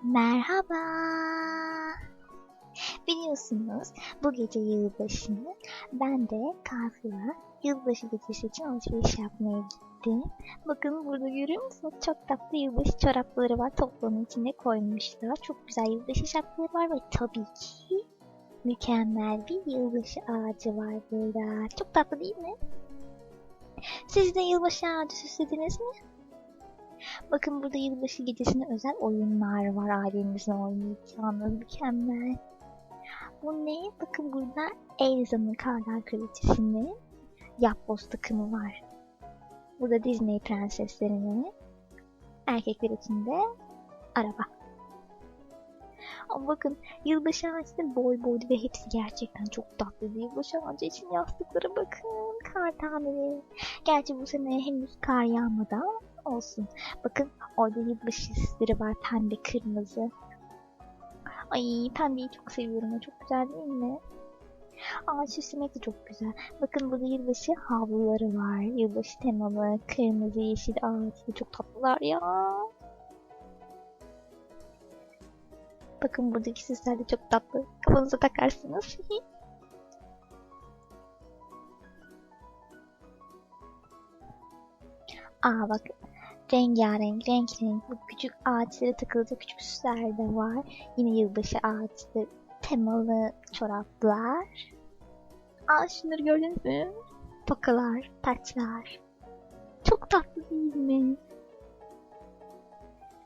Merhaba. Biliyorsunuz bu gece yılbaşı. Ben de Carrefour'a yılbaşı gecesi için alışveriş yapmaya gittim. Bakın burada görüyor musunuz? Çok tatlı yılbaşı çorapları var. Toplamın içine koymuşlar. Çok güzel yılbaşı şapkaları var ve tabii ki mükemmel bir yılbaşı ağacı var burada. Çok tatlı değil mi? Siz de yılbaşı ağacı süslediniz mi? Bakın burada yılbaşı gecesine özel oyunlar var ailenizle oynayacağınız mükemmel. Bu ne? Bakın burada Elsa'nın Karlar Kraliçesi'nin yapboz takımı var. Burada Disney prenseslerinin erkekler için de araba. Ama bakın yılbaşı ağacı boy boylu ve hepsi gerçekten çok tatlı. Yılbaşı ağacı için yastıklara bakın. Kar taneli. Gerçi bu sene henüz kar yağmadı ama olsun. Bakın orada yılbaşı süsleri var. Pembe, kırmızı. Ay pembeyi çok seviyorum. Çok güzel değil mi? Ağaç süslemek de çok güzel. Bakın burada yılbaşı havluları var. Yılbaşı temalı. Kırmızı, yeşil ağaçlı. Çok tatlılar ya. Bakın buradaki süsler de çok tatlı. Kafanıza takarsınız. Aa bak rengarenk, renk renk küçük ağaçlara takılacak küçük süsler de var. Yine yılbaşı ağaçlı temalı çoraplar. Aa şunları gördünüz mü? Tokalar, taçlar. Çok tatlı değil mi?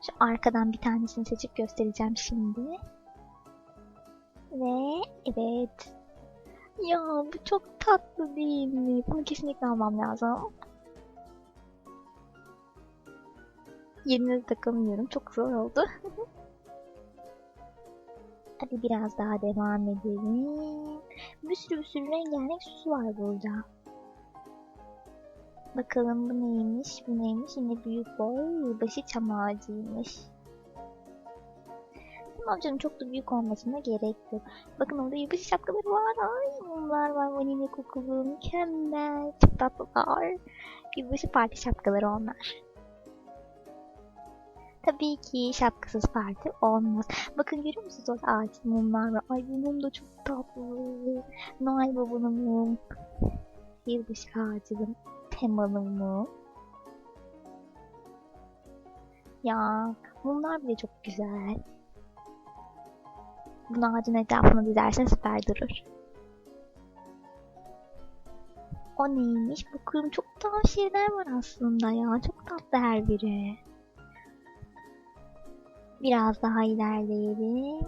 Şu arkadan bir tanesini seçip göstereceğim şimdi. Ve evet. Ya bu çok tatlı değil mi? Bunu kesinlikle almam lazım. Yerine takamıyorum. Çok zor oldu. Hadi biraz daha devam edelim. Bir sürü bir sürü rengarenk süs var burada. Bakalım bu neymiş, bu neymiş. Yine büyük boy yılbaşı çam ağacıymış. Tamam canım çok da büyük olmasına gerek yok. Bakın orada yılbaşı şapkaları var. Ay mumlar var vanilya kokulu. Mükemmel. Çok tatlılar. Yılbaşı parti şapkaları onlar. Tabii ki şapkasız parti olmaz. Bakın görüyor musunuz orada ağaç mumlar var. Ay bu mum da çok tatlı. Noel babanın mum. Yılbaşı ağacının temalı mum. Ya mumlar bile çok güzel. Bunu ağacın etrafına dizersen süper durur. O neymiş? Bakın çok tavsiyeler var aslında ya. Çok tatlı her biri. Biraz daha ilerleyelim.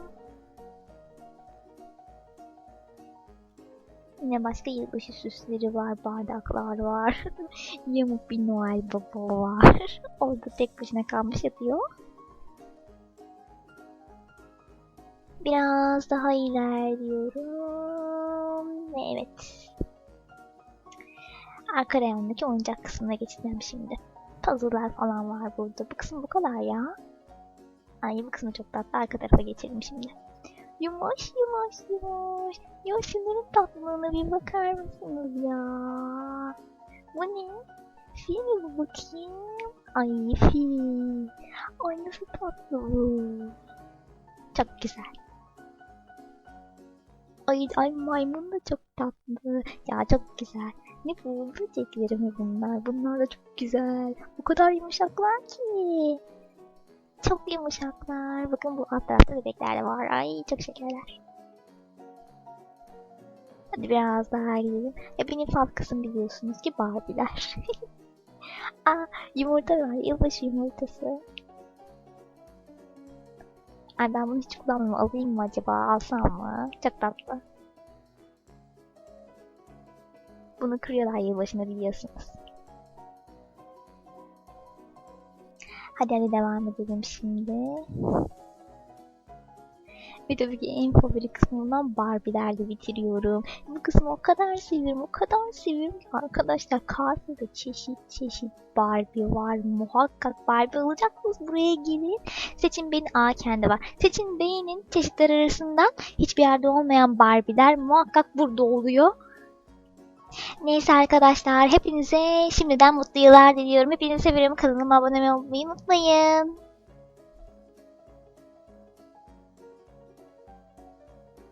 Yine başka yılbaşı süsleri var, bardaklar var. Yamuk bir Noel Baba var. Orada tek başına kalmış yatıyor. Biraz daha ilerliyorum. Ve evet. Arka reyondaki oyuncak kısmına geçeceğim şimdi. Puzzle'lar falan var burada. Bu kısım bu kadar ya. Ay bu kısmı çok tatlı. Arka tarafa geçelim şimdi. Yumuş yumuş yumuş. Ya şunların tatlılığına bir bakar mısınız ya? Bu ne? Fil mi bu bakayım? Ay fil. Ay nasıl tatlı bu. Çok güzel. Ay, ay maymun da çok tatlı. Ya çok güzel. Ne bu böcekleri mi bunlar? Bunlar da çok güzel. O kadar yumuşaklar ki. Çok yumuşaklar. Bakın bu alt tarafta bebekler de var. Ay çok şekerler. Hadi biraz daha gidelim. Ya benim fabrikasım biliyorsunuz ki Barbie'ler. Aa yumurta var. Yılbaşı yumurtası. Ay ben bunu hiç kullanmıyorum. Alayım mı acaba? Alsam mı? Çok tatlı. Bunu kırıyorlar yılbaşında biliyorsunuz. Hadi hadi devam edelim şimdi. Ve tabii ki en favori kısmından Barbie'lerle bitiriyorum. Bu kısmı o kadar seviyorum, o kadar seviyorum ki arkadaşlar Carrefour'da çeşit çeşit Barbie var. Muhakkak Barbie alacaksınız buraya gelin. Seçin beğenin Aa kendi var. Seçin beğenin çeşitler arasından hiçbir yerde olmayan Barbie'ler muhakkak burada oluyor. Neyse arkadaşlar hepinize şimdiden mutlu yıllar diliyorum. Hepinizi seviyorum. Kanalıma abone olmayı unutmayın.